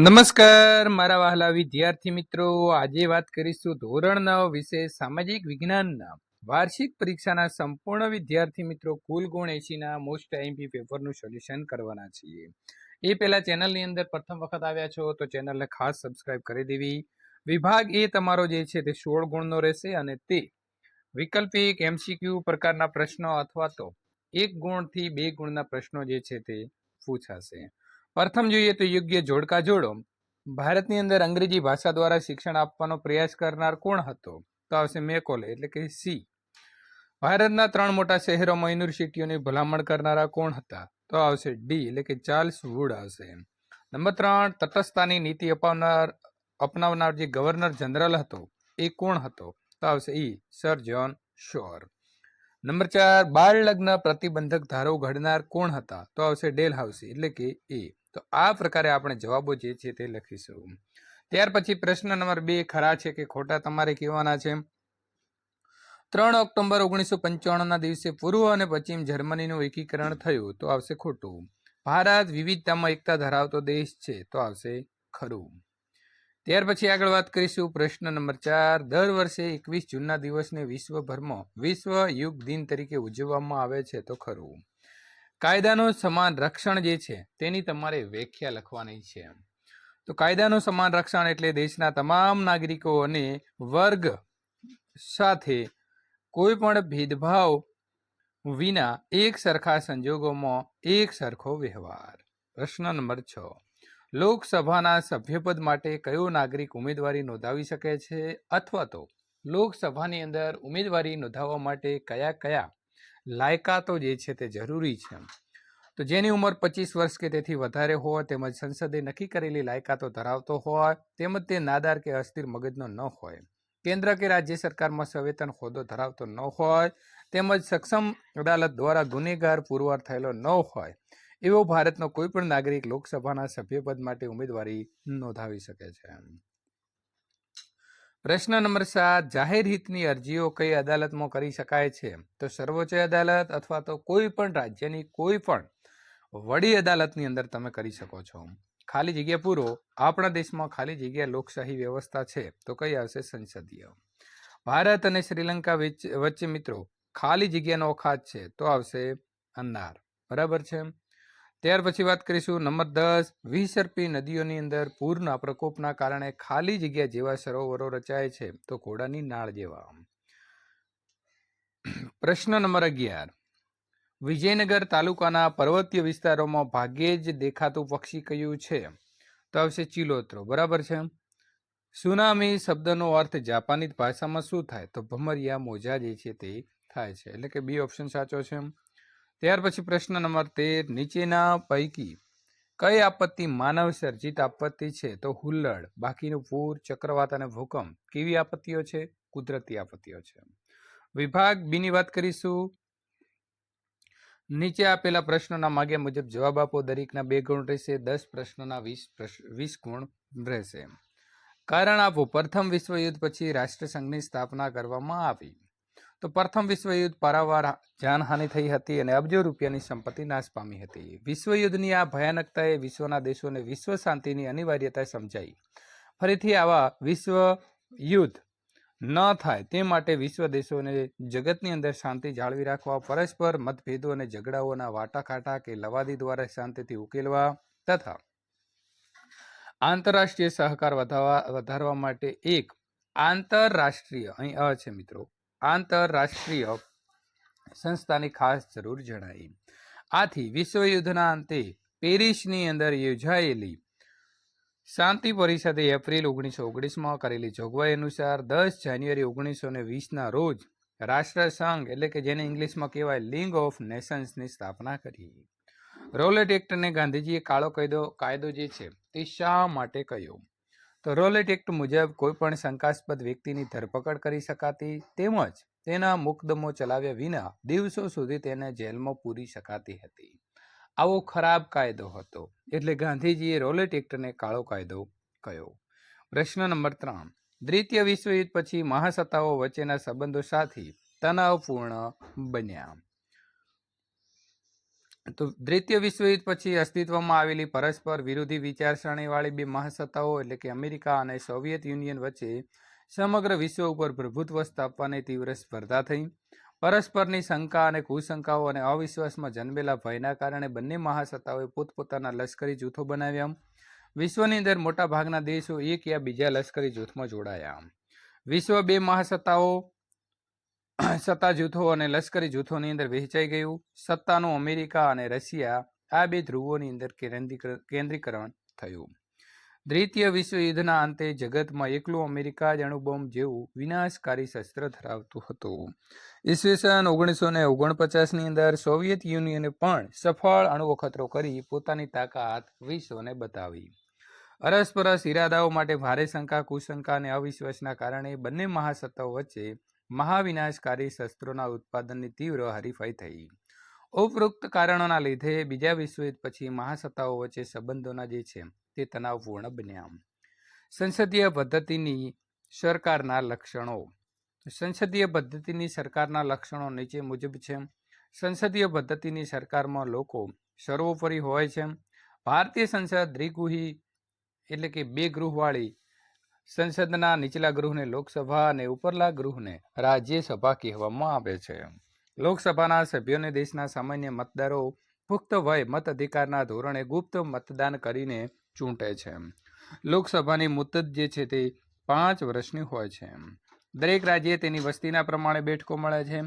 નમસ્કાર, મારા વહાલા વિદ્યાર્થી મિત્રો. આજે વાત કરીશું ધોરણ નવ વિશે સામાજિક વિજ્ઞાનના. વાર્ષિક પરીક્ષાના સંપૂર્ણ વિદ્યાર્થી મિત્રો કુલ ગુણ એસીના મોસ્ટ આઈએમપી પેપરનું સોલ્યુશન કરવાના છીએ. એ પહેલા ચેનલની અંદર પ્રથમ વખત આવ્યા છો તો ચેનલને ખાસ સબસ્ક્રાઇબ કરી દેવી. વિભાગ એ તમારો જે છે તે સોળ ગુણનો રહેશે અને તે વૈકલ્પિક એમસીક્યુ પ્રકારના પ્રશ્નો અથવા તો એક ગુણથી બે ગુણના પ્રશ્નો જે છે તે પૂછાશે. પ્રથમ જોઈએ તો યોગ્ય જોડકા જોડો. ભારતની અંદર અંગ્રેજી ભાષા દ્વારા શિક્ષણ આપવાનો પ્રયાસ કરનાર કોણ હતો? તો આવશે મેકોલે, એટલે કે સી. ભારતના ત્રણ મોટા શહેરોમાં યુનિવર્સિટીઓની ભલામણ કરનારા કોણ હતા? તો આવશે ડી, એટલે કે ચાર્લ્સ વુડ આવશે. નંબર ત્રણ, તટસ્થતાની નીતિ અપાવનાર, અપનાવનાર જે ગવર્નર જનરલ હતો, એ કોણ હતો? તો આવશે ઈ, સર જ્હોન શોર. નંબર ચાર બાળ લગ્ન પ્રતિબંધક ધારો ઘડનાર કોણ હતા? તો આવશે ડેલ હાઉસી એટલે કે એ. તો આ પ્રકારે આપણે જવાબો જે છે તે લખીશું. ત્યાર પછી પ્રશ્ન નંબર બે ખરા છે કે ખોટા તમારે કહેવાના છે? ત્રણ ઓક્ટોબર ઓગણીસો પંચાણુંના દિવસે પૂર્વ અને પશ્ચિમ જર્મનીનું એકીકરણ થયું, તો આવશે ખોટું. ભારત વિવિધતામાં એકતા ધરાવતો દેશ છે, તો આવશે ખરું. ત્યાર પછી આગળ વાત કરીશું પ્રશ્ન નંબર ચાર. દર વર્ષે એકવીસ જૂનના દિવસને વિશ્વભરમાં વિશ્વ યુગ દિન તરીકે ઉજવવામાં આવે છે, તો ખરું. કાયદાનું સમાન રક્ષણ જે છે, તેની તમારે વ્યાખ્યા લખવાની છે. તો કાયદાનું સમાન રક્ષણ એટલે દેશના તમામ નાગરિકો અને વર્ગ સાથે કોઈ પણ ભેદભાવ વિના એક સરખા સંજોગોમાં એક સરખો વ્યવહાર. પ્રશ્ન નંબર છ. લોકસભાના સભ્યપદ માટે કયો નાગરિક ઉમેદવારી નોંધાવી શકે છે? અથવા તો લોકસભાની અંદર ઉમેદવારી નોંધાવવા માટે કયા કયા લાયકાતો જે છે તે જરૂરી છે તો જેની ઉંમર પચીસ વર્ષ કે તેથી વધારે હોય તેમજ સંસદે નક્કી કરેલી લાયકાતો ધરાવતો હોય તેમજ તે નાદાર કે અસ્થિર મગજનો ન હોય. કેન્દ્ર કે રાજ્ય સરકારમાં સંવેતન હોદ્દો ધરાવતો ન હોય તેમજ સક્ષમ અદાલત દ્વારા ગુનેગાર પુરવાર થયેલો ન હોય એવો ભારતનો કોઈ પણ નાગરિક લોકસભાના સભ્યપદ માટે ઉમેદવારી નોંધાવી શકે છે પ્રશ્ન નંબર સાત, જાહેર હિતની અરજીઓ કઈ અદાલતમાં કરી શકાય છે? તો સર્વોચ્ચ અદાલત અથવા તો કોઈ પણ રાજ્યની કોઈ પણ વડી અદાલતની અંદર તમે કરી શકો છો. ખાલી જગ્યા પૂરો. આપણા દેશમાં ખાલી જગ્યા લોકશાહી વ્યવસ્થા છે. તો કઈ આવશે? સંસદીય. ભારત અને શ્રીલંકા વચ્ચે મિત્રો, ખાલી જગ્યાનો અખાત છે. તો આવશે અન્નાર બરાબર છે? ત્યાર પછી વાત કરીશું નંબર દસ વિસર્પી નદીઓની અંદર પૂરના પ્રકોપના કારણે ખાલી જગ્યા જેવા સરોવરો રચાય છે, તો ઘોડાની નાળ જેવા. પ્રશ્ન નંબર અગિયાર. વિજયનગર તાલુકાના પર્વતીય વિસ્તારોમાં ભાગ્યે જ દેખાતું પક્ષી કયું છે? તો આવશે ચિલોત્રો. બરાબર છે? સુનામી શબ્દનો અર્થ જાપાનીઝ ભાષામાં શું થાય? તો ભમરિયા, મોજા જે છે તે થાય છે. એટલે કે બી ઓપ્શન સાચો છે. ત્યાર પછી પ્રશ્ન નંબર તેર, નીચેના પૈકી કઈ આપત્તિ માનવ સર્જિત આપત્તિ છે? તો હુલ્લડ, બાકીનું પૂર, ચક્રવાત અને ભૂકંપ કેવી આપત્તિઓ છે? કુદરતી આપત્તિઓ છે. વિભાગ બીની વાત કરીશું. નીચે આપેલા પ્રશ્નોના માગ્યા મુજબ જવાબ આપો. દરેકના બે ગુણ રહેશે, દસ પ્રશ્નોના વીસ વીસ ગુણ રહેશે. કારણ આપો. પ્રથમ વિશ્વયુદ્ધ પછી રાષ્ટ્રસંઘની સ્થાપના કરવામાં આવી. તો પ્રથમ વિશ્વયુદ્ધ પારાવાર જાનહાનિ થઈ હતી અને અબજો રૂપિયાની સંપત્તિ નાશ પામી હતી. વિશ્વયુદ્ધની આ ભયાનકતાએ વિશ્વના દેશોને વિશ્વ શાંતિની અનિવાર્યતા સમજાઈ. ફરીથી આવા વિશ્વ યુદ્ધ ન થાય તે માટે વિશ્વ દેશોને જગતની અંદર શાંતિ જાળવી રાખવા, પરસ્પર મતભેદો અને ઝઘડાઓના વાટાઘાટા કે લવાદી દ્વારા શાંતિથી ઉકેલવા તથા આંતરરાષ્ટ્રીય સહકાર વધારવા માટે એક આંતરરાષ્ટ્રીય, અહીં અ છે મિત્રો આંતરરાષ્ટ્રીય સંસ્થાની ખાસ જરૂર જણાઈ. આથી વિશ્વયુદ્ધના અંતે પેરિસની અંદર યોજાયેલી શાંતિ પરિષદે એપ્રિલ ઓગણીસો ઓગણીસમાં કરેલી જોગવાઈ અનુસાર દસ જાન્યુઆરી ઓગણીસો ને વીસના રોજ રાષ્ટ્રસંઘ, એટલે કે જેને ઇંગ્લિશમાં કહેવાય લિંગ ઓફ નેશન્સની સ્થાપના કરી. રોલેટ એક્ટને ગાંધીજીએ કાળો કાયદો કાયદો જે છે તે શા માટે કહ્યો તો રોલેટ એક્ટ મુજબ કોઈ પણ શંકાસ્પદ વ્યક્તિની ધરપકડ કરી શકાતી તેમજ તેના મુકદમો ચલાવ્યા વિના દિવસો સુધી તેને જેલમાં પૂરી શકાતી હતી. આવો ખરાબ કાયદો હતો. એટલે ગાંધીજીએ રોલેટ એક્ટને કાળો કાયદો કહ્યો. પ્રશ્ન નંબર ત્રણ. દ્વિતીય વિશ્વયુદ્ધ પછી મહાસત્તાઓ વચ્ચેના સંબંધો સાથી તણાવપૂર્ણ બન્યા. તો દ્વિતીય વિશ્વયુદ્ધ પછી અસ્તિત્વમાં આવેલી પરસ્પર વિરોધી વિચારસરણીવાળી બે મહાસત્તાઓ એટલે કે અમેરિકા અને સોવિયત યુનિયન વચ્ચે સમગ્ર વિશ્વ ઉપર પ્રભુત્વ સ્થાપવાની તીવ્ર સ્પર્ધા થઈ. પરસ્પરની શંકા અને કુશંકાઓ અને અવિશ્વાસમાં જન્મેલા ભયના કારણે બંને મહાસત્તાઓએ પોતપોતાના લશ્કરી જૂથો બનાવ્યા. વિશ્વની અંદર મોટા ભાગના દેશો એક યા બીજા લશ્કરી જૂથમાં જોડાયા. વિશ્વ બે મહાસત્તાઓ સત્તા જૂથો અને લશ્કરી જૂથોની અંદર વહેંચાઈ ગયું. સત્તાનું અમેરિકા અને રશિયા, આ બે ધ્રુવોની અંદર કેન્દ્રીકરણ થયું. દ્વિતીય વિશ્વયુદ્ધના અંતે જગતમાં એકલું અમેરિકા જ અણુબોમ્બ જેવું વિનાશકારી શસ્ત્ર ધરાવતું હતું. ઈસવીસન ઓગણીસો ને ઓગણપચાસની અંદર સોવિયત યુનિયને પણ સફળ અણુ અખતરો કરી પોતાની તાકાત વિશ્વને બતાવી. અરસપરસ ઇરાદાઓ માટે ભારે શંકા, કુશંકા અને અવિશ્વાસના કારણે બંને મહાસત્તાઓ વચ્ચે મહાવિનાશકારી શસ્ત્રોના ઉત્પાદનની તીવ્ર હરીફાઈ થઈ. ઉપરોક્ત કારણોના લીધે બીજા વિશ્વયુદ્ધ પછી મહાસત્તાઓ વચ્ચે સંબંધોના જે છે, તે તણાવપૂર્ણ બન્યા. સંસદીય પદ્ધતિની સરકારના લક્ષણો. સંસદીય પદ્ધતિની સરકારના લક્ષણો નીચે મુજબ છે. સંસદીય પદ્ધતિની સરકારમાં લોકો સર્વોપરી હોય છે. ભારતીય સંસદ દ્વિગૃહી એટલે કે બે ગૃહવાળી સંસદના નીચલા ગૃહને લોકસભા અને ઉપરલા ગૃહને રાજ્યસભા કહેવામાં આવે છે. લોકસભાના સભ્યોને દેશના સામાન્ય મતદારો પુખ્ત વય મત અધિકારના ધોરણે ગુપ્ત મતદાન કરીને ચૂંટે છે. લોકસભાની મુદત જે છે તે પાંચ વર્ષની હોય છે. દરેક રાજ્યે તેની વસ્તીના પ્રમાણે બેઠકો મળે છે.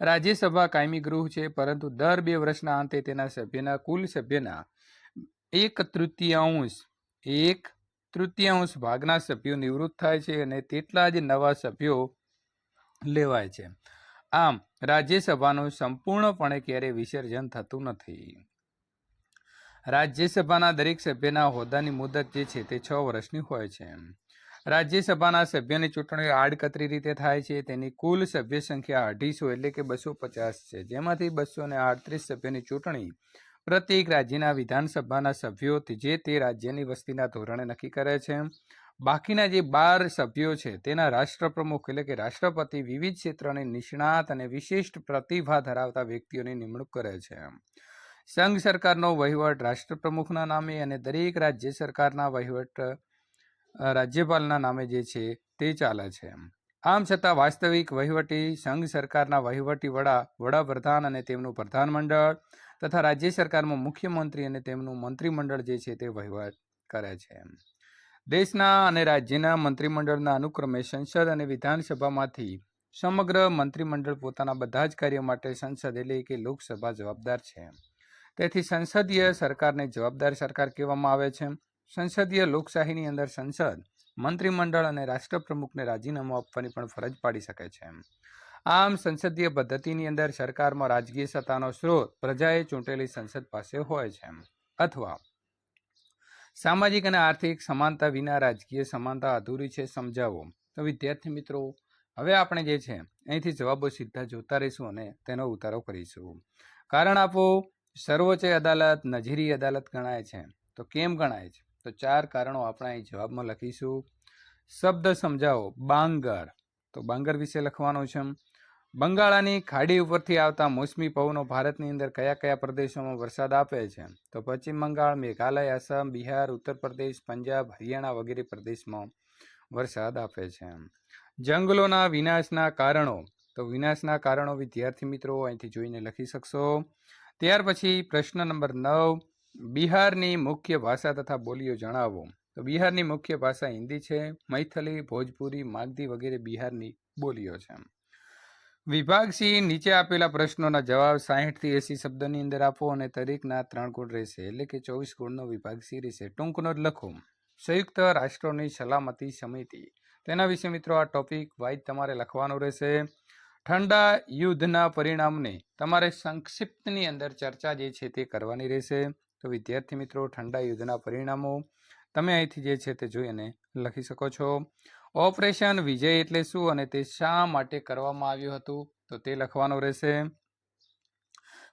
રાજ્યસભા કાયમી ગૃહ છે, પરંતુ દર બે વર્ષના અંતે તેના સભ્યના કુલ સભ્યના એક તૃતીયાંશ, એક તૃતીયાંશ ભાગના સભ્યો નિવૃત્ત થાય છે અને તેટલા જ નવા સભ્યો લેવાય છે. આમ, રાજ્યસભાનું સંપૂર્ણપણે ક્યારેય વિસર્જન થતું નથી? રાજ્યસભાના દરેક સભ્યના હોદ્દાની મુદત જે છે તે છ વર્ષની હોય છે. રાજ્યસભાના સભ્યોની ચૂંટણી આડકતરી રીતે થાય છે. તેની કુલ સભ્ય સંખ્યા અઢીસો એટલે કે બસો પચાસ છે. જેમાંથી બસો ને આડત્રીસ સભ્યોની ચૂંટણી પ્રત્યેક રાજ્યના વિધાનસભાના સભ્યો જે તે રાજ્યની વસ્તીના ધોરણે નક્કી કરે છે. બાકીના જે બાર સભ્યો છે તેના રાષ્ટ્રપ્રમુખ એટલે કે રાષ્ટ્રપતિ વિવિધ ક્ષેત્રની નિષ્ણાત અને વિશિષ્ટ પ્રતિભા ધરાવતા વ્યક્તિઓની નિમણૂક કરે છે. સંઘ સરકારનો વહીવટ રાષ્ટ્રપ્રમુખના નામે અને દરેક રાજ્ય સરકારના વહીવટ રાજ્યપાલના નામે જે છે તે ચાલે છે. આમ છતાં વાસ્તવિક વહીવટી સંઘ સરકારના વહીવટી વડા, વડાપ્રધાન અને તેમનું પ્રધાનમંડળ તથા રાજ્ય સરકારમાં મુખ્યમંત્રી અને તેમનું મંત્રીમંડળ જે છે તે વહીવટ કરે છે દેશના અને રાજ્યના મંત્રીમંડળના અનુક્રમે સંસદ અને વિધાનસભામાંથી સમગ્ર મંત્રીમંડળ પોતાના બધા જ કાર્યો માટે સંસદ એટલે કે લોકસભા જવાબદાર છે તેથી સંસદીય સરકારને જવાબદાર સરકાર કહેવામાં આવે છે સંસદીય લોકશાહીની અંદર સંસદ મંત્રીમંડળ અને રાષ્ટ્રપ્રમુખને રાજીનામું આપવાની પણ ફરજ પાડી શકે છે આમ સંસદીય પદ્ધતિની અંદર સરકારમાં રાજકીય સત્તાનો સ્ત્રોત પ્રજાએ ચૂંટેલી સંસદ પાસે હોય છે અથવા સામાજિક અને આર્થિક સમાનતા વિના રાજકીય સમાનતા અધૂરી છે સમજાવો. તો વિદ્યાર્થી મિત્રો, હવે આપણે જે છે અહીંથી જવાબો સીધા જોતા રહીશું અને તેનો ઉતારો કરીશું. કારણ આપો, સર્વોચ્ચ અદાલત નજીરી અદાલત ગણાય છે. તો કેમ ગણાય છે? તો ચાર કારણો આપણે અહીં જવાબમાં લખીશું. શબ્દ સમજાવો. બાંગર. તો બાંગર વિશે લખવાનું છે બંગાળાની ખાડી ઉપરથી આવતા મોસમી પવનો ભારતની અંદર કયા કયા પ્રદેશોમાં વરસાદ આપે છે? તો પશ્ચિમ બંગાળ, મેઘાલય, આસામ, બિહાર, ઉત્તર પ્રદેશ, પંજાબ, હરિયાણા વગેરે પ્રદેશમાં વરસાદ આપે છે. જંગલોના વિનાશના કારણો. તો વિનાશના કારણો વિદ્યાર્થી મિત્રો અહીંથી જોઈને લખી શકશો. ત્યાર પછી પ્રશ્ન નંબર નવ, બિહારની મુખ્ય ભાષા તથા બોલીઓ જણાવો. તો બિહારની મુખ્ય ભાષા હિન્દી છે, મૈથલી, ભોજપુરી, માગધી વગેરે બિહારની બોલીઓ છે. વિભાગ સી નીચે આપેલા પ્રશ્નોના જવાબ સાહીઠથી એસી શબ્દની અંદર આપો અને દરેકના ત્રણ ગુણ રહેશે. એટલે કે ચોવીસ ગુણનો વિભાગ સી રહેશે. ટૂંકનો જ લખો. સંયુક્ત રાષ્ટ્રોની સલામતી સમિતિ. તેના વિશે મિત્રો આ ટોપિક વાઇઝ તમારે લખવાનું રહેશે. ઠંડા યુદ્ધના પરિણામને તમારે સંક્ષિપ્તની અંદર ચર્ચા જે છે તે કરવાની રહેશે. તો વિદ્યાર્થી મિત્રો, ઠંડા યુદ્ધના પરિણામો. તમે અહીંથી જે છે તે જોઈ અને લખી શકો છો. ઓપરેશન વિજય એટલે શું અને તે શા માટે કરવામાં આવ્યું હતું? તો તે લખવાનું રહેશે.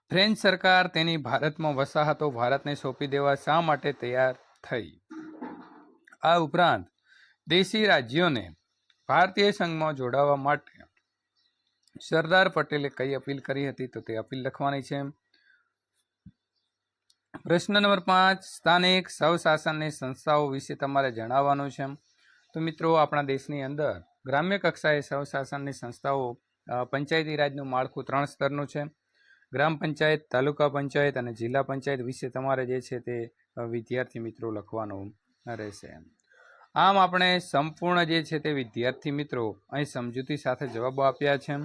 ફ્રેન્ચ સરકાર તેની ભારતમાં વસાહતો ભારતને સોંપી દેવા શા માટે તૈયાર થઈ? આ ઉપરાંત દેશી રાજ્યોને ભારતીય સંઘમાં જોડાવા માટે સરદાર પટેલે કઈ અપીલ કરી હતી? તો તે અપીલ લખવાની છે. પ્રશ્ન નંબર પાંચ, સ્થાનિક સ્વશાસનની સંસ્થાઓ વિશે તમારે જણાવવાનું છે. તો મિત્રો, આપણા દેશની અંદર ગ્રામ્ય કક્ષાએ સ્વશાસનની સંસ્થાઓ પંચાયતી રાજનું માળખું ત્રણ સ્તરનું છે. ગ્રામ પંચાયત, તાલુકા પંચાયત અને જિલ્લા પંચાયત વિશે તમારે જે છે તે વિદ્યાર્થી મિત્રો લખવાનું રહેશે. આમ આપણે સંપૂર્ણ જે છે તે વિદ્યાર્થી મિત્રો અહીં સમજૂતી સાથે જવાબો આપ્યા છે.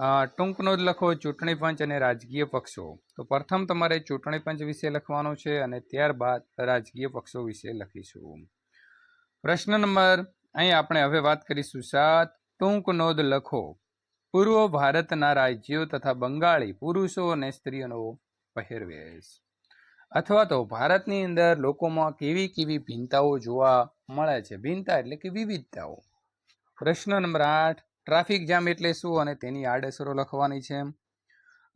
ટૂંકનો જ લખો ચૂંટણી પંચ અને રાજકીય પક્ષો. તો પ્રથમ તમારે ચૂંટણી પંચ વિશે લખવાનું છે અને ત્યારબાદ રાજકીય પક્ષો વિશે લખીશું. પ્રશ્ન નંબર, અહીં આપણે હવે વાત કરીશું સાત. ટૂંક નોંધ લખો. પૂર્વ ભારતના રાજ્યો તથા બંગાળી પુરુષો અને સ્ત્રીઓનો પહેરવેશ. અથવા તો ભારતની અંદર લોકોમાં કેવી કેવી ભિન્નતાઓ જોવા મળે છે. ભિન્નતા એટલે કે વિવિધતાઓ. પ્રશ્ન નંબર આઠ ટ્રાફિક જામ એટલે શું અને તેની આડઅસરો લખવાની છે?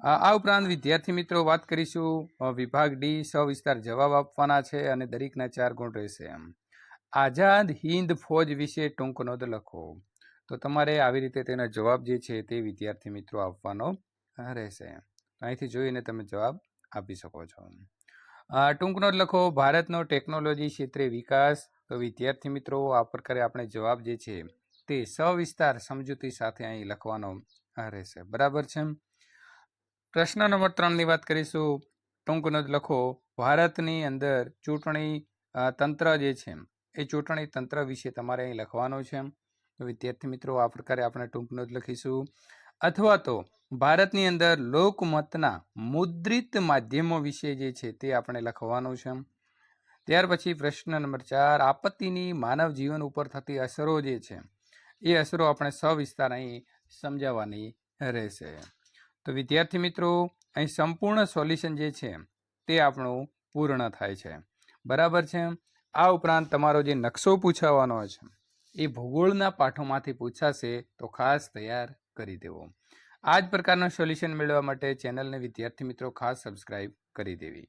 આ ઉપરાંત વિદ્યાર્થી મિત્રો વાત કરીશું. વિભાગ ડી સવિસ્તાર જવાબ આપવાના છે અને દરેકના ચાર ગુણ રહેશે આઝાદ હિન્દ ફોજ વિશે ટૂંક નોંધ લખો. તો તમારે આવી રીતે તેનો જવાબ જે છે તે વિદ્યાર્થી મિત્રો આપવાનો રહેશે. અહીંથી જોઈને તમે જવાબ આપી શકો છો. અ, ટૂંક નોંધ લખો. ભારતનો ટેકનોલોજી ક્ષેત્રે વિકાસ. તો વિદ્યાર્થી મિત્રો આ પ્રકારે આપણે જવાબ જે છે તે સવિસ્તાર સમજૂતી સાથે અહીં લખવાનો રહેશે. બરાબર છે પ્રશ્ન નંબર ત્રણની વાત કરીશું. ટૂંકનો જ લખો. ભારતની અંદર ચૂંટણી તંત્ર જે છે એ ચૂંટણી તંત્ર વિશે તમારે અહીં લખવાનો છે વિદ્યાર્થી મિત્રો, આ પ્રકારે આપણે ટૂંકનો જ લખીશું. અથવા તો ભારતની અંદર લોકમતના મુદ્રિત માધ્યમો વિશે જે છે તે આપણે લખવાનું છે ત્યાર પછી પ્રશ્ન નંબર ચાર. આપત્તિની માનવ જીવન ઉપર થતી અસરો જે છે એ અસરો આપણે સવિસ્તાર અહીં સમજાવવાની રહેશે. તો વિદ્યાર્થી મિત્રો, અહીં સંપૂર્ણ સોલ્યુશન જે છે, તે આપણું પૂર્ણ થાય છે. બરાબર છે? આ ઉપરાંત તમારો જે નકશો પૂછાવાનો છે, એ ભૂગોળના પાઠોમાંથી પૂછાશે તો ખાસ તૈયાર કરી દેવો. આ જ પ્રકારનું સોલ્યુશન મેળવવા માટે ચેનલને વિદ્યાર્થી મિત્રો ખાસ સબસ્ક્રાઈબ કરી દેવી.